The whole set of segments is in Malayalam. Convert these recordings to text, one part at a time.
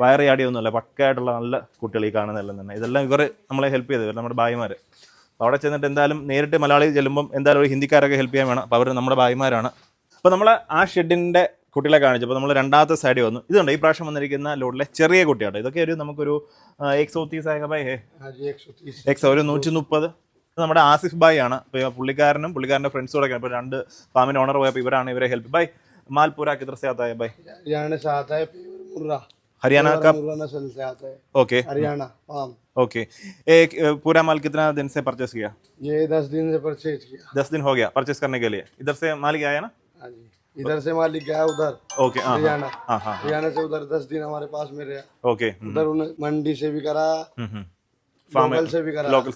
വയറിയാടിയൊന്നുമല്ല പക്കായിട്ടുള്ള നല്ല കുട്ടികൾ ഈ കാണുന്നതെല്ലാം തന്നെ. ഇതെല്ലാം ഇവർ നമ്മളെ ഹെൽപ്പ് ചെയ്ത് നമ്മുടെ ഭായിമാർ അവിടെ ചെന്നിട്ട് എന്തായാലും നേരിട്ട് മലയാളി ചെല്ലുമ്പം എന്തായാലും ഒരു ഹിന്ദിക്കാരൊക്കെ ഹെൽപ്പ് ചെയ്യാൻ വേണം. അപ്പോൾ അവർ നമ്മുടെ ഭായിമാരാണ്. അപ്പോൾ നമ്മൾ ആ ഷെഡിന്റെ കുട്ടികളെ കാണിച്ചപ്പോൾ നമ്മൾ രണ്ടാമത്തെ സൈഡിൽ വന്നു. ഇതുണ്ട് ഈ പ്രാവശ്യം വന്നിരിക്കുന്ന ലോഡിലെ ചെറിയ കുട്ടിയാണ് ഇതൊക്കെ ഒരു നമുക്കൊരു എക്സോ തീസ് എക്സോ ഒരു നൂറ്റി മുപ്പത് നമ്മുടെ ആസിഫ് ബായ് ആണ് ഇപ്പോൾ പുള്ളിക്കാരനും പുള്ളിക്കാരന്റെ ഫ്രണ്ട്സോടൊക്കെ ഇപ്പോൾ രണ്ട് ഫാമിന്റെ ഓണർ പോയപ്പോൾ ഇവരാണ് ഇവരെ ഹെൽപ്പ് ബൈ മാൽപൂര കിത്ര സാത്തായ ബൈ സാത്തായ हरियाणा का नस्ल से आता है। ओके हरियाणा ओके एक पूरा माल कितना दिन से परचेस किया? ये दस दिन से परचेज किया। दस दिन हो गया परचेस करने के लिए। इधर से मालिक आया ना? हाँ जी। इधर से मालिक गया उधर। ओके हाँ हाँ। हरियाणा। हरियाणा से उधर दस दिन हमारे पास में रहा। ओके हम्म, उधर उन्हें मंडी से भी करा। हम्म, हम्म. ഫാം ലോക്കൽ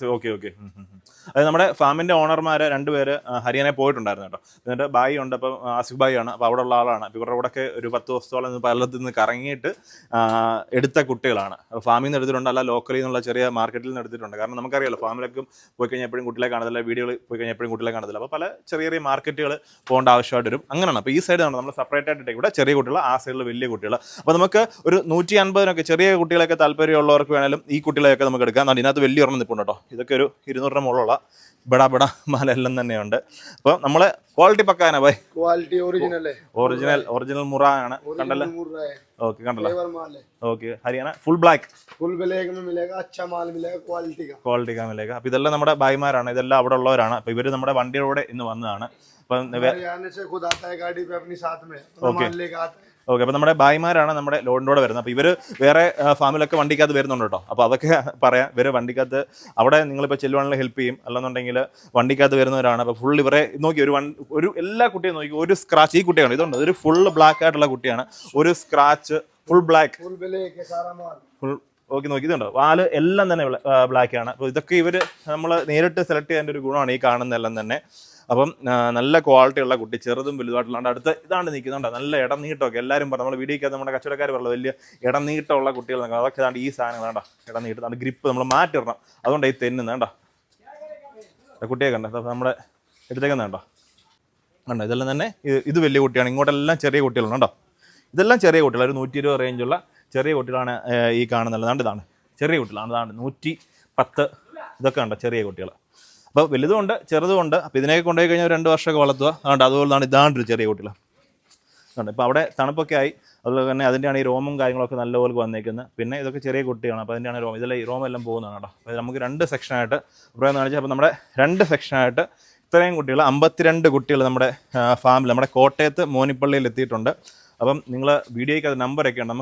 നമ്മുടെ ഫാമിന്റെ ഓണർമാര് രണ്ടുപേര് ഹരിയാന പോയിട്ടുണ്ടായിരുന്നു കേട്ടോ. എന്നിട്ട് ബായി ഉണ്ട് അപ്പൊ ആസിഫ് ബായി ആണ് അപ്പോൾ അവിടെ ഉള്ള ആളാണ്. അപ്പോൾ ഇവരുടെ കൂടെ ഒരു പത്ത് ദിവസത്തോളം പലത്തു നിന്ന് കറങ്ങിയിട്ട് എടുത്ത കുട്ടികളാണ്. ഫാമിൽ നിന്ന് എടുത്തിട്ടുണ്ട് അല്ല ലോക്കലിൽ നിന്നുള്ള ചെറിയ മാർക്കറ്റിൽ നിന്ന് എടുത്തിട്ടുണ്ട്. കാരണം നമുക്കറിയാലോ ഫാമിലൊക്കെ പോയി കഴിഞ്ഞാൽ എപ്പോഴും കുട്ടികളെ കാണത്തില്ല വീഡിയോകൾ പോയി കഴിഞ്ഞാൽ എപ്പോഴും കുട്ടികളെ കാണത്തില്ല. അപ്പോൾ പല ചെറിയ ചെറിയ മാർക്കറ്റുകൾ പോകേണ്ട ആവശ്യമായിട്ട് വരും. അങ്ങനെയാണ്. അപ്പോൾ ഈ സൈഡാണ് നമ്മൾ സെപ്പറേറ്റ് ആയിട്ട് ഇവിടെ ചെറിയ കുട്ടികൾ ആ സൈഡിൽ വലിയ കുട്ടികൾ അപ്പോൾ നമുക്ക് ഒരു നൂറ്റി അൻപതിനൊക്കെ ചെറിയ കുട്ടികളൊക്കെ താല്പര്യമുള്ളവർക്ക് വേണമെങ്കിലും ഈ കുട്ടികളെയൊക്കെ നമുക്ക് എടുക്കാം. ഇതിനകത്ത് വലിയ ഒരെണ്ണം നിൽപ്പുണ്ട് കേട്ടോ. ഇതൊക്കെ ഒരു ഇരുന്നൂറ് രൂപ മുകളിലുള്ള ബട ബട മാല എല്ലാം തന്നെയുണ്ട്. അപ്പൊ നമ്മളെ ക്വാളിറ്റി പക്കാന by. Quality original original original Murrah. ആണ് കണ്ടല്ലോ? ഓക്കെ കണ്ടല്ലോ okay Haryana full black full quality കാ. മിലേഗ അപ്പോൾ ഇതെല്ലാം നമ്മുടെ ഭായിമാരാണ്. ഇതെല്ലാം അവിടെ ഉള്ളവരാണ്. അപ്പോൾ ഇവർ നമ്മുടെ വണ്ടിയുടെ കൂടെ ഇന്ന് വന്നതാണ്. അപ്പം ഓക്കെ ഓക്കെ അപ്പോൾ നമ്മുടെ ഭായിമാരാണ് നമ്മുടെ ലോഡിന്റെ വരുന്നത്. അപ്പോൾ ഇവർ വേറെ ഫാമിലൊക്കെ വണ്ടിക്കകത്ത് വരുന്നുണ്ട് കേട്ടോ. അപ്പോൾ അതൊക്കെ പറയാം. ഇവർ വണ്ടിക്കകത്ത് അവിടെ നിങ്ങളിപ്പോൾ ചെല്ലുവാണെങ്കിൽ ഹെൽപ്പ് ചെയ്യും. അല്ലെന്നുണ്ടെങ്കിൽ വണ്ടിക്കകത്ത് വരുന്നവരാണ്. അപ്പോൾ ഫുൾ ഇവരെ നോക്കി ഒരു വൺ ഒരു എല്ലാ കുട്ടിയും നോക്കി ഒരു സ്ക്രാച്ച് ഈ കുട്ടിയാണ്. ഇതുണ്ട് ഒരു ഫുൾ ബ്ലാക്ക് ആയിട്ടുള്ള കുട്ടിയാണ്. ഒരു സ്ക്രാച്ച് ഫുൾ ബ്ലാക്ക് ഫുൾ നോക്കി നോക്കി ഇതുണ്ടോ. വാൽ എല്ലാം തന്നെ ബ്ലാക്ക് ആണ്. അപ്പോൾ ഇതൊക്കെ ഇവർ നമ്മൾ നേരിട്ട് സെലക്ട് ചെയ്യേണ്ട ഒരു ഗുണമാണ് ഈ കാണുന്നതെല്ലാം തന്നെ. അപ്പം നല്ല ക്വാളിറ്റി ഉള്ള കുട്ടി ചെറുതും വലുതായിട്ടുള്ള അടുത്ത് ഇതാണ് നിൽക്കുന്നുണ്ട്. നല്ല ഇടം നീട്ടമൊക്കെ. എല്ലാവരും പറഞ്ഞു നമ്മൾ വീഡിയോക്കകത്ത് നമ്മുടെ കച്ചവടക്കാർ പറഞ്ഞു വലിയ ഇടം നീട്ടമുള്ള കുട്ടികൾ അതൊക്കെ ദാണ്ട് ഈ സാധനം വേണ്ട ഇടം നീട്ടം നമ്മുടെ ഗ്രിപ്പ് നമ്മൾ മാറ്റിടണം അതുകൊണ്ട് ഈ തെന്നുന്നത് വേണ്ട കുട്ടിയെ കണ്ട? നമ്മുടെ എടുത്തേക്കുന്ന കണ്ടോ? ഇതെല്ലാം തന്നെ ഇത് വലിയ കുട്ടിയാണ്. ഇങ്ങോട്ടെല്ലാം ചെറിയ കുട്ടികളാണ് കേട്ടോ ഇതെല്ലാം ചെറിയ കുട്ടികൾ ഒരു നൂറ്റി ഇരുപത് റേഞ്ചുള്ള ചെറിയ കുട്ടികളാണ് ഈ കാണുന്നത്. അതാണ്ട് ഇതാണ് ചെറിയ കുട്ടികളാണ്. അതാണ് നൂറ്റി പത്ത് ഇതൊക്കെ ഉണ്ടോ ചെറിയ കുട്ടികൾ അപ്പോൾ വലുതുമുണ്ട് ചെറുതുമുണ്ട്. അപ്പോൾ ഇതിനെയൊക്കെ കൊണ്ടുപോയി കഴിഞ്ഞാൽ രണ്ട് വർഷമൊക്കെ വളർത്തുക. അതുകൊണ്ട് അതുപോലെയാണ് ഇതാണ്ട് ഒരു ചെറിയ കുട്ടികൾ. അതുകൊണ്ട് ഇപ്പോൾ അവിടെ തണുപ്പൊക്കെ ആയി. അതുപോലെ തന്നെ അതിന്റെയാണ് ഈ റോമും കാര്യങ്ങളൊക്കെ നല്ലപോലെ വന്നേക്കുന്നത്. പിന്നെ ഇതൊക്കെ ചെറിയ കുട്ടികളാണ്. അപ്പോൾ അതിന്റെയാണ് റോം ഇതിലെ ഈ രോമം എല്ലാം പോകുന്നതാണ് കേട്ടോ. അപ്പോൾ നമുക്ക് രണ്ട് സെക്ഷനായിട്ട് എന്ന് കാണിച്ചാൽ അപ്പോൾ നമ്മുടെ രണ്ട് സെക്ഷനായിട്ട് ഇത്രയും കുട്ടികൾ അമ്പത്തിരണ്ട് കുട്ടികൾ നമ്മുടെ ഫാമിൽ നമ്മുടെ കോട്ടയത്ത് മോനിപ്പള്ളിയിൽ എത്തിയിട്ടുണ്ട്. അപ്പം നിങ്ങൾ വീഡിയോയ്ക്ക് അത് നമ്പറൊക്കെ ഉണ്ട്